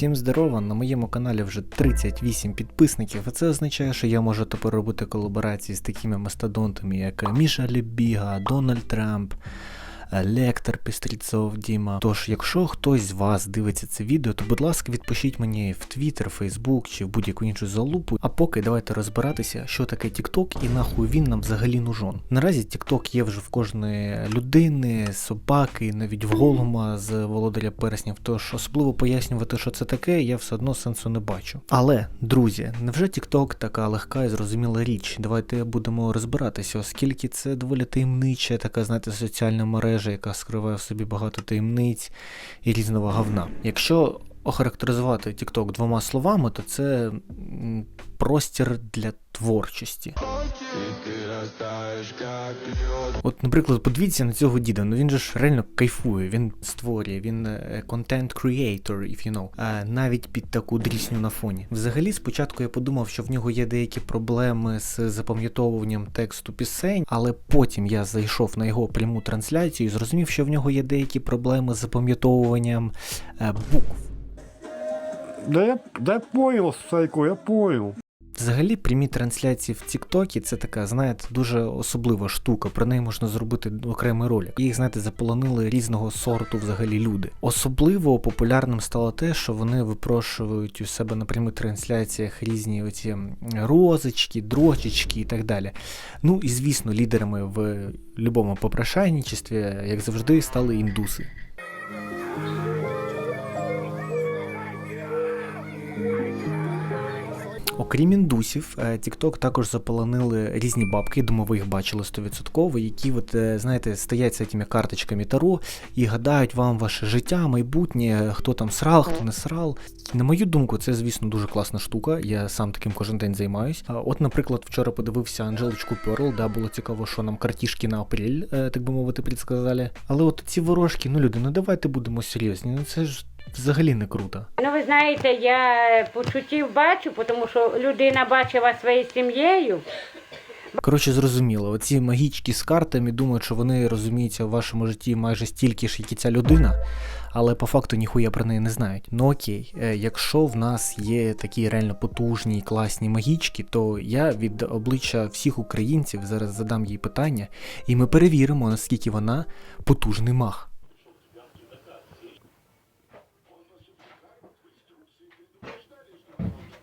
Всім здорово! На моєму каналі вже 38 підписників, а це означає, що я можу тепер робити колаборації з такими мастодонтами, як Міша Лебіга, Дональд Трамп. Лектор Пестріцов Діма. Тож, якщо хтось з вас дивиться це відео, то будь ласка, відпишіть мені в Twitter, Facebook чи в будь-яку іншу залупу. А поки давайте розбиратися, що таке TikTok і нахуй він нам взагалі нужен. Наразі TikTok є вже в кожної людини, собаки, навіть в голума з володаря переснів. Тож особливо пояснювати, що це таке, я все одно сенсу не бачу. Але, друзі, невже TikTok така легка і зрозуміла річ? Давайте будемо розбиратися, оскільки це доволі таємнича, така, знаєте, соціальна мережа, яка скриває в собі багато таємниць і різного говна. Якщо охарактеризувати TikTok двома словами, то це простір для творчості. От, наприклад, подивіться на цього діда, ну він же ж реально кайфує, він створює, він content creator, if you know, навіть під таку дрісню на фоні. Взагалі, спочатку я подумав, що в нього є деякі проблеми з запам'ятовуванням тексту пісень, але потім я зайшов на його пряму трансляцію і зрозумів, що в нього є деякі проблеми з запам'ятовуванням е, букв. Да я, да я понял, Сайко, я понял. Взагалі, прямі трансляції в Тіктокі це така, знаєте, дуже особлива штука. Про неї можна зробити окремий ролик. Їх, знаєте, заполонили різного сорту взагалі люди. Особливо популярним стало те, що вони випрошують у себе на прямих трансляціях різні оці розочки, дрочечки і так далі. Ну і звісно, лідерами в будь-якому попрошайничестві, як завжди, стали індуси. Окрім індусів, е, TikTok також заполонили різні бабки, думаю, ви їх бачили 100%, які, от, е, знаєте, стоять з цими карточками Таро і гадають вам ваше життя, майбутнє, хто там срал, хто не срал. На мою думку, це, звісно, дуже класна штука. Я сам таким кожен день займаюсь. От, наприклад, вчора подивився Анжелочку Перл, да, було цікаво, що нам картішки на апрель, е, так би мовити, предсказали. Але от ці ворожки, ну люди, ну давайте будемо серйозні. Ну це ж взагалі не круто. Ну, ви знаєте, я почуттів бачу, тому що людина бачить вас своєю сім'єю. Коротше, зрозуміло, оці магічки з картами думають, що вони розуміються в вашому житті майже стільки ж, як і ця людина, але по факту ніхуя про неї не знають. Ну окей, е, якщо в нас є такі реально потужні і класні магічки, то я від обличчя всіх українців зараз задам їй питання, і ми перевіримо, наскільки вона потужний маг.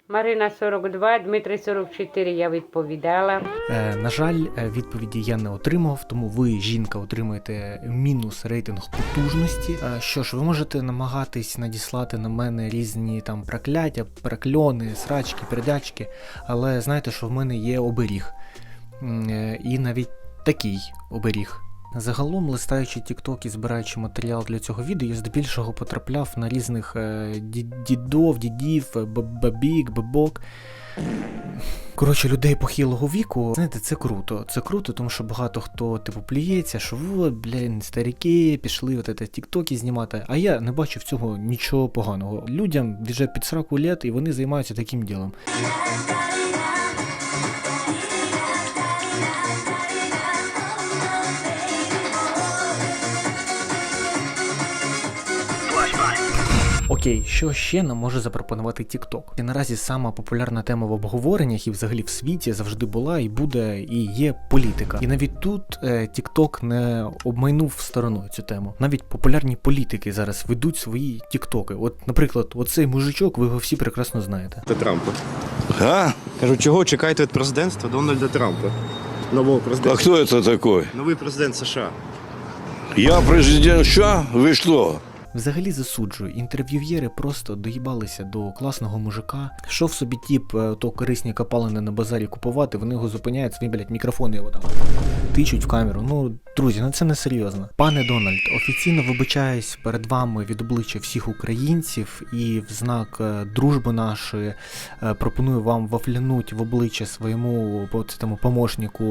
Марина 42, Дмитрий 44, я відповідала. Е, на жаль, е, відповіді я не отримав, тому ви, жінка, отримуєте мінус рейтинг потужності. Е, що ж, ви можете намагатись надіслати на мене різні там прокляття, прокльони, срачки, передячки, але знаєте, що в мене є оберіг. Е, І навіть такий оберіг. Загалом, листаючи TikTok і збираючи матеріал для цього відео, я здебільшого потрапляв на різних е, ді- дідов, дідів, е, бабік, бабок. Коротше, людей похилого віку, знаєте, це круто. Це круто, тому що багато хто типу плюється, що от, блін, старіки пішли от це тіктоки знімати. А я не бачу в цього нічого поганого. Людям вже під 40 лет, і вони займаються таким ділом. Окей, що ще нам може запропонувати TikTok? І наразі сама популярна тема в обговореннях і взагалі в світі завжди була і буде, і є політика. І навіть тут е, TikTok не обмайнув стороною цю тему. Навіть популярні політики зараз ведуть свої тіктоки. От, наприклад, оцей мужичок, ви його всі прекрасно знаєте. Та Трампа. А? Кажу, чого чекаєте від президентства Дональда Трампа? Нового А президента. кто это такой? Новий президент США. Я президент США? Вы что? Взагалі засуджую, інтерв'юєри просто доїбалися до класного мужика. Що в собі тіп, е, то корисні копалини на базарі купувати, вони його зупиняють, свої, блядь, мікрофони його там тичуть в камеру. Ну, друзі, ну це не серйозно. Пане Дональд, офіційно вибачаюсь перед вами від обличчя всіх українців і в знак е, дружби нашої е, пропоную вам вафлянуть в обличчя своєму цьому помощнику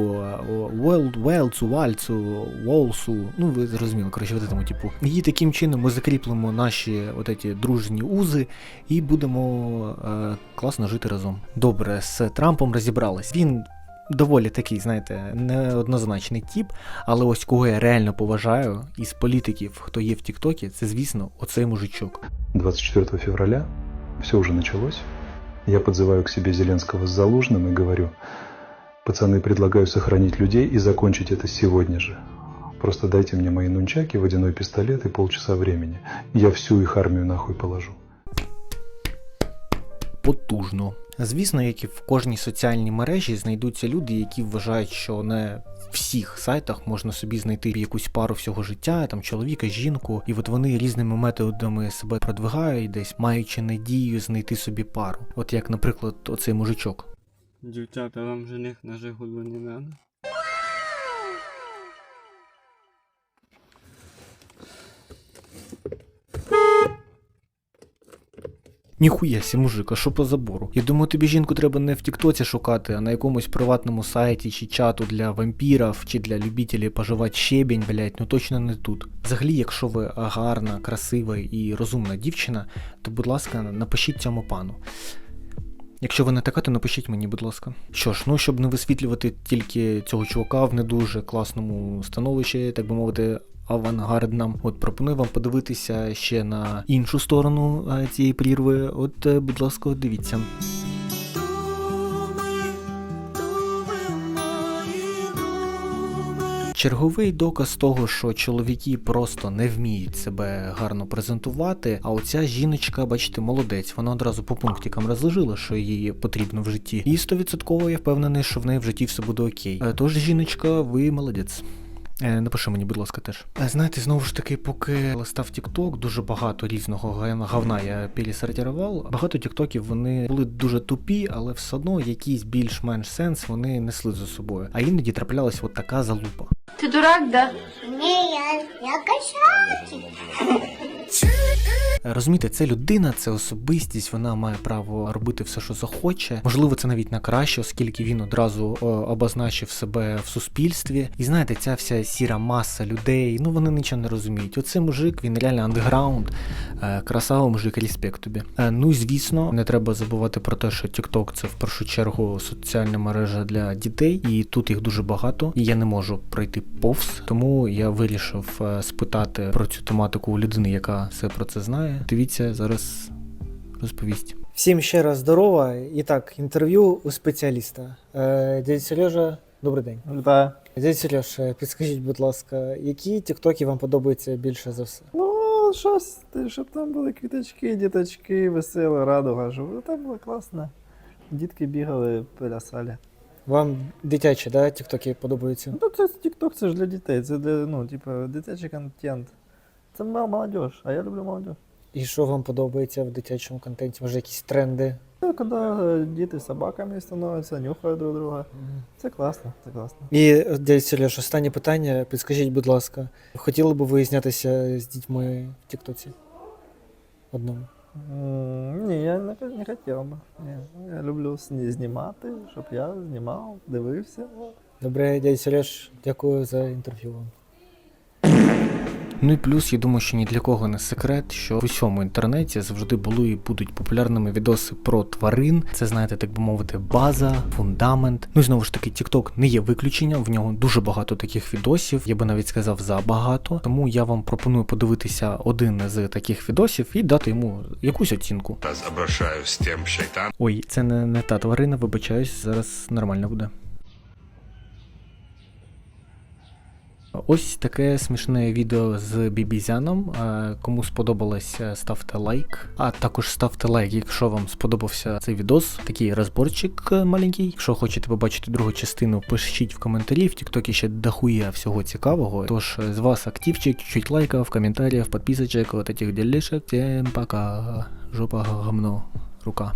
Уелцу, Вальцу, Волсу. Ну, ви зрозуміли, коротше, от этому типу. І таким чином ми закріплемо наші от эти дружні узи і будемо е, класно жити разом. Добре, з Трампом розібрались. Він. Доволі такий, знаєте, неоднозначний тіп, але ось кого я реально поважаю із політиків, хто є в Тіктокі, це звісно оцей мужичок. 24 февраля все уже началось. Я подзываю к себе Зеленского с Залужным и говорю, пацаны, предлагаю сохранить людей и закончить это сегодня же. Просто дайте мне мои нунчаки, водяной пистолет и полчаса времени. Я всю их армию нахуй положу. потужно. Звісно, як і в кожній соціальній мережі знайдуться люди, які вважають, що на всіх сайтах можна собі знайти якусь пару всього життя, там чоловіка, жінку, і от вони різними методами себе продвигають десь, маючи надію знайти собі пару. От як, наприклад, оцей мужичок. Дівчата, вам жених на Жигулу не надо? Ніхуя сі, мужик, а що по забору? Я думаю, тобі жінку треба не в Тіктоці шукати, а на якомусь приватному сайті чи чату для вампірів, чи для любителів поживати щебінь, блять, ну точно не тут. Взагалі, якщо ви гарна, красива і розумна дівчина, то будь ласка, напишіть цьому пану. Якщо ви не така, то напишіть мені, будь ласка. Що ж, ну щоб не висвітлювати тільки цього чувака в не дуже класному становищі, так би мовити, авангардному, от пропоную вам подивитися ще на іншу сторону е, цієї прірви. От, е, будь ласка, дивіться. Черговий доказ того, що чоловіки просто не вміють себе гарно презентувати. А оця жіночка, бачите, молодець. Вона одразу по пунктикам розложила, що їй потрібно в житті. І 100% я впевнений, що в неї в житті все буде окей. Е, Тож, жіночка, ви молодець. Е, Напиши мені, будь ласка, теж. Е, Знаєте, знову ж таки, поки листав Тікток, дуже багато різного говна я пересортував. Багато тіктоків вони були дуже тупі, але все одно якийсь більш-менш сенс вони несли за собою. А іноді траплялась от така залупа. Ти дурак, да? Ні, я, я кошачий. Е, Розумієте, це людина, це особистість, вона має право робити все, що захоче. Можливо, це навіть на краще, оскільки він одразу о, обозначив себе в суспільстві. І знаєте, ця вся сіра маса людей, ну вони нічого не розуміють. Оцей мужик, він реально андеграунд. Е, Красава, мужик, респект тобі. Е, Ну і звісно, не треба забувати про те, що TikTok це в першу чергу соціальна мережа для дітей, і тут їх дуже багато. І я не можу пройти повз. Тому я вирішив е, спитати про цю тематику у людини, яка все про це знає. Дивіться, зараз розповість. Всім ще раз здорово. І так, інтерв'ю у спеціаліста. Е, Дядя Сережа, добрий день. Вітаю. Дядя Сереж, е, підскажіть, будь ласка, які тіктоки вам подобаються більше за все? Ну, щось, щоб там були квіточки, діточки, весело, радуга, щоб там було класно. Дітки бігали, пилясали. Вам дитячі, да, тіктоки подобаються? Ну, це TikTok, це ж для дітей, це для, ну, типу, дитячий контент. Це молодіж, а я люблю молодіж. І що вам подобається в дитячому контенті? Може, якісь тренди? Це коли е, діти собаками становляться, нюхають друг друга. Це класно, це класно. І дядя Сереж, останнє питання. Підскажіть, будь ласка, хотіли б ви знятися з дітьми в Тіктоці? Одному. Ні, я не, не хотів би. Ні. Я люблю знімати, щоб я знімав, дивився. Добре, дядя Сереж, дякую за інтерв'ю вам. Ну і плюс, я думаю, що ні для кого не секрет, що в усьому інтернеті завжди були і будуть популярними відоси про тварин. Це, знаєте, так би мовити, база, фундамент. Ну і знову ж таки, TikTok не є виключенням. В нього дуже багато таких відосів. Я би навіть сказав забагато. Тому я вам пропоную подивитися один з таких відосів і дати йому якусь оцінку. Обращаюсь с тем шайтаном. Ой, це не, не та тварина, вибачаюсь, зараз нормально буде. Ось таке смішне відео з Бібізяном. Е, Кому сподобалось, е, ставте лайк. А також ставте лайк, якщо вам сподобався цей відос. Такий розборчик е, маленький. Якщо хочете побачити другу частину, пишіть в коментарі. В Тіктокі ще дохуя всього цікавого. Тож з вас активчик, чуть лайків, коментарів, підписочок, вот этих делишек. Всем пока. Жопа гамно. Рука.